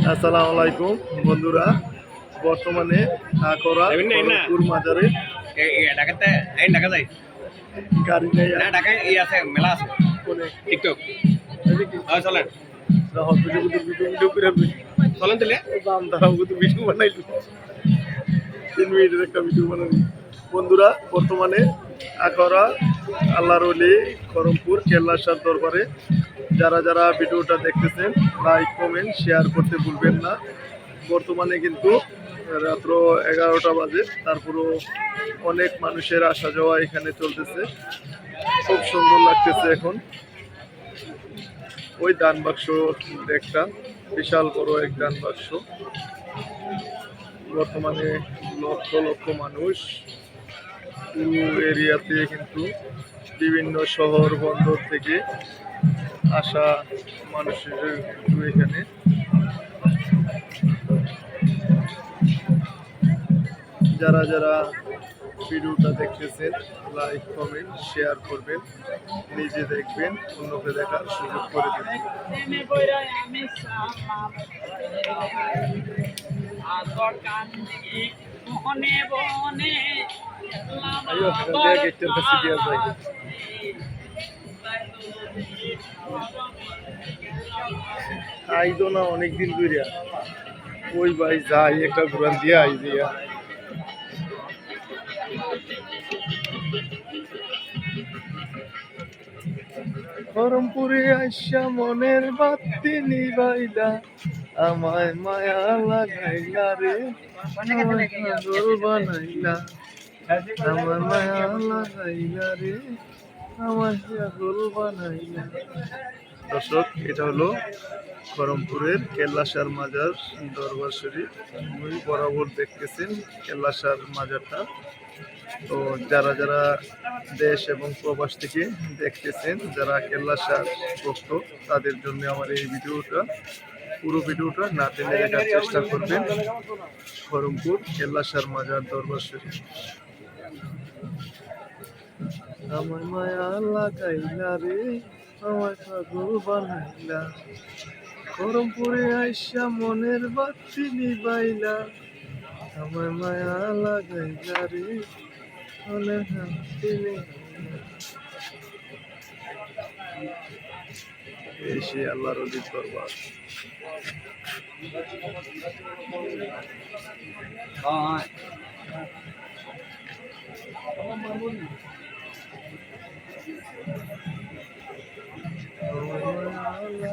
আসসালামু আলাইকুম বন্ধুরা। বর্তমানে আকরা। খড়গপুর মাজারে ঢাকাতে ঢাকা যাই গাড়ি নেই না ঢাকায় ই আছে মেলা আছে। টিকটক। এদিকে হ্যাঁ চলেন। তাহলে। দাঁড়াও ভিডিও বানাইলো তিন মিনিটের একটা ভিডিও বানাই বন্ধুরা বর্তমানে আকরা আল্লাহর অলি খরমপুর কেল্লাসার দরবারে। যারা যারা ভিডিওটা দেখতেছেন লাইক কমেন্ট শেয়ার করতে ভুলবেন না। বর্তমানে কিন্তু রাত্র এগারোটা বাজে, তারপরও অনেক মানুষের আসা যাওয়া এখানে চলতেছে। খুব সুন্দর লাগতেছে এখন। ওই দান বাক্স একটা, বিশাল বড় এক দান বাক্স। বর্তমানে লক্ষ লক্ষ মানুষ এরিয়াতে কিন্তু বিভিন্ন শহর বন্দর থেকে আসা মানুষের কিন্তু এখানে যারা যারা ভিডিওটা দেখতেছেন লাইক কমেন্ট শেয়ার করবেন, নিজে দেখবেন, অন্যকে দেখার সুযোগ করে দেবেন। মনে বনে আইতো না অনেকদিন ধরিয়া ওই ভাই যাই একটা ঘুরান দিয়ে আই দিয়া। করমপুরে আইসা মনের বাতি নিবাইলা আমায় মায়া লাগাইলা রে বানাইলা। আমার মায়া রে আমার দর্শক, এটা হলো খরমপুরের কেল্লাসার মাজার দরবার শরীফ। ওই বরাবর দেখতেছেন কেল্লাসার মাজারটা। তো যারা যারা দেশ এবং প্রবাস থেকে দেখতেছেন, যারা কেল্লাসার ভক্ত, তাদের জন্য আমার এই ভিডিওটা, পুরো ভিডিওটা না দেখার চেষ্টা করবেন। খরমপুর কেল্লাসার মাজার দরবার শরীফ। আমার মায়া লাগাইলা রে আমার পাগল বানাইলা। করমপুরে আইসা মনের বাতি নিবাইলা। আমার মায়া লাগাইলা রে মনের বাতি নিবাইলা। এই সে আল্লাহর অলির দরবার। হ্যাঁ।